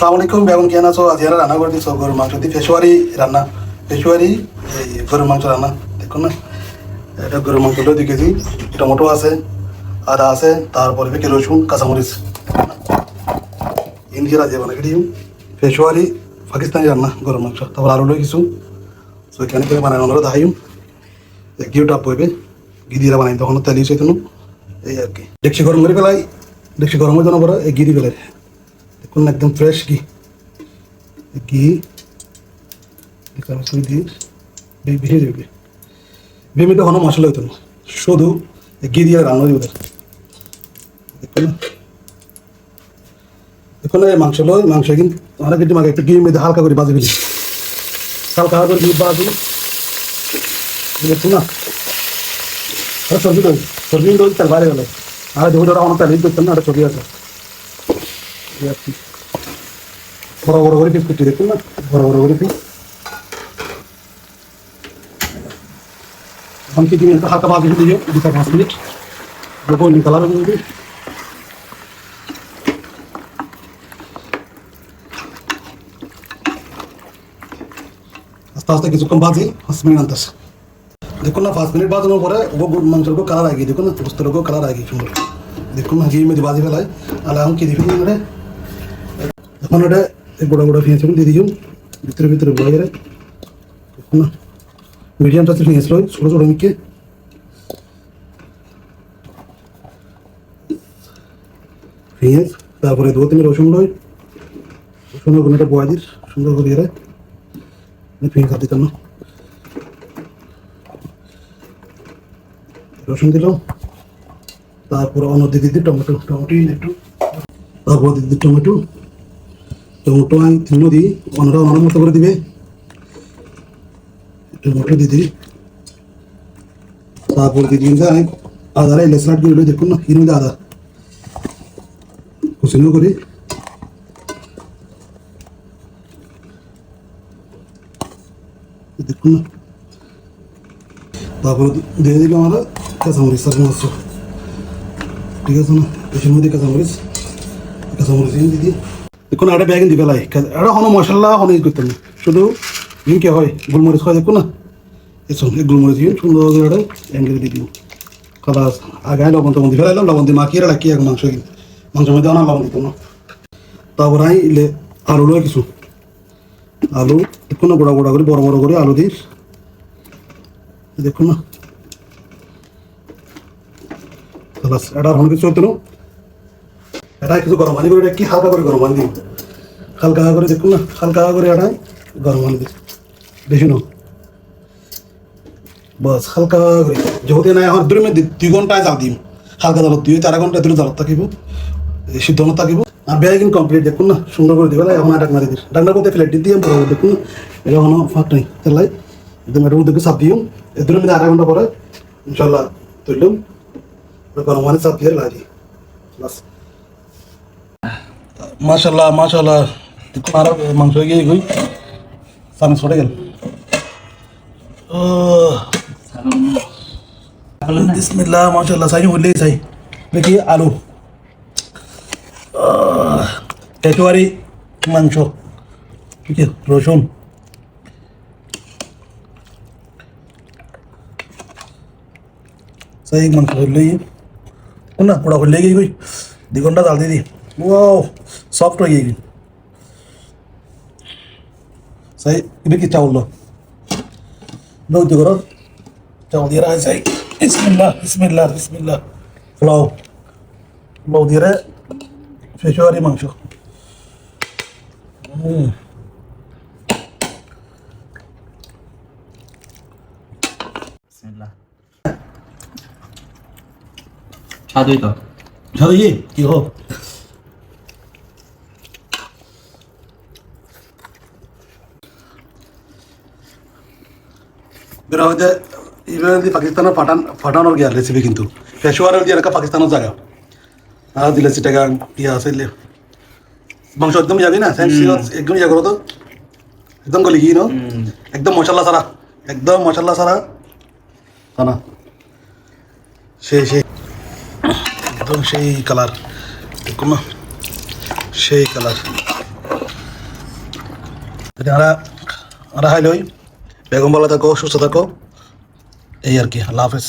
আসসালামু আলাইকুম বেগুন কেন আছো? আজ এরা রান্না করে দিচ্ছ গরুর মাংস। দিয়ে পেশোয়ারি রান্না পেশোয়ারি এই গরুর মাংস রান্না, দেখুন না। এটা গরুর মাংস দুই কেজি, টমেটো আছে, আদা আছে, তারপরে বেঁকে রসুন, কাঁচামরিচ। ইন্ডিয়ার আজ বানাকে দিই। পেশোয়ারি পাকিস্তানি রান্না, গরুর মাংস। তারপর আলু কিছু তো এখানে করে বানাই অনুরোধ হাইম ঘিও টাপ পড়বে ঘি দিয়ে বানাই তখন তেল ইউজ হইতো এই আর কি। ডেকসি গরম করে ফেলাই। ডেকসি গরম যাওয়ার পরে, এই দিয়ে ফেলাই। দেখুন একদম ফ্রেশ ঘি ঘি সুই দিয়ে ভে- ভেজে দেবে ভেমে তো কোনো মশলা হইতো না শুধু ঘি দিয়ে রান্না হয়ে ওদের দেখুন দেখুন এই মাংস লই মাংস কিন্তু অনেক কিছু মাকে একটু ঘি মেয়েদের হালকা করে বাজে ফেলি হালকা হালকা করে বাজি দেখুন না সবজি দই সবজি দই তেল বাইরে গেল আর দেখুন ওটা অনেক তেল করতেন না একটা এই আর কি। বড় বড় করে পিস করছি দেখুন না, বড় বড় করে পিস হালকা ভাজি দিয়ে দুটা পাঁচ মিনিট। গোল্ডেন কালার হয়ে যাবে। আস্তে আস্তে কিছুক্ষণ ভাজি পাঁচ মিনিট আনতেছে। দেখুন না, পাঁচ মিনিট বাজানোর পরে ও মাংসের কালার আগে, দেখুন না বুঝতে কালার আগে। সুন্দর দেখুন না ঘিয়ে মেঝে বাজি ফেলাই আর এখন কি দিবি এই গোড়া গোড়া দিয়ে দিও। ভিতরে ভিতরে বয়ে গেলে মিডিয়াম টাচে পেঁয়াজ লই ছোটো ছোটো মিকে পেঁয়াজ, তারপরে দু তিন রসুন লই রসুন ওখানে বয়া দিস সুন্দর করে এরা। পেঁয়াজ হাত দিতাম না। রসুন দিলাম তারপর অন্য দিদি টমেটো টমেটো একটু তারপর দিদি টমেটো। আমি তিনও দিই অন্যরা অন্যের মতো করে দিবে। টমেটো দিদি তারপর দিদি আমি আদারা লেসলাট করে দেখুন না কিনে আদা। কুচিনো করি। দেখুন না। তারপর দিয়ে দিলাম আমরা কাঁচামরিচ আর মাছ ঠিক আছে না? এর মধ্যে কাঁচামরিচ। কাঁচামরিচ দিয়ে দেখুন একটা ব্যাগ দিবে লাই। এটা কোনো মশলা কোনো ই করতে না শুধু ইনকে হয়, গোলমরিচ হয়, দেখুন না। এসব গোলমরিচ দিয়ে সুন্দর করে অ্যাঙ্গেল দিয়ে দিও খালাস আগে লবণ টবণ দিয়ে ফেলাইলাম, লবণ দিয়ে মাখিয়ে রাখি এক মাংস কিনে মাংসের মধ্যে অনেক লবণ দিত না। তারপর আই ইলে আলু লয় কিছু। আলু, দেখুন না, গোড়া গোড়া করে, বড় বড় করে আলু দিস। দেখুন না। বাস এটা আর কিছু চলতো না। এটা কিছু গরম পানি করে কি হালকা করে গরম পানি দিই হালকা করে দেখুন না, হালকা করে এটা গরম পানি দিই বেশি না বাস, হালকা করে। যেহেতু নাই আমার দুই মিনিট দুই ঘন্টায় জাল দিম। হালকা জালত দুই চার ঘণ্টা দুটো জালত থাকিব। সিদ্ধ না থাকিব। আর বেয়া কিন্তু কমপ্লিট দেখুন না, সুন্দর করে দিবে এখন ডাক মারি দিস ডাকনার মধ্যে ফ্লেট দিয়ে বড় দেখুন না, এটা ফাঁক নাই। তেলাই একদম এটার মধ্যে চাপ দিও। এ দুটো মিনিট আধা ঘণ্টা পরে ইনশাল্লাহ তুললাম। গরম পানি চাপ দিয়ে লাগি বাস। माशाल्लाह माशाल्लाह। तुम्हारा मांस हो गया सामने छोड़े गल। बिस्मिल्लाह माशाल्लाह साई बोले साई। देखिए आलू। पेटवारी मांस। ठीक है रोशन। सही मांस हो ना पूरा खुल लेगी कोई। दिगंडा डाल दी थी। वाह సాఫ్ట్ అయ్యేవి సై ఇవికి చావుల్లో నువ్వు దిగురు చావు దిగరా సై బిస్మిల్లా బిస్మిల్లా బిస్మిల్లా పులావ్ పులావ్ దిగరే ఫిషోరీ మంచు স্বাদ হইতো স্বাদ হইয়ে কি হোক দি পাকিস্তানের পাঠান পাঠানোর গিয়া রেসিপি কিন্তু। পেশোয়ারের দিয়ে এলাকা পাকিস্তানের জায়গা। আর দিলে চিটাগাং ইয়া আছে মাংস একদম যাবি না একদম ইয়া করো তো। একদম গলি গিয়ে একদম মশলা ছাড়া একদম মশলা ছাড়া। না সেই সেই একদম সেই কালার। দেখুন সেই কালার। আরা হাইলই বেগম ভালো থাকো সুস্থ থাকো। এই আর কি আল্লাহ হাফেজ।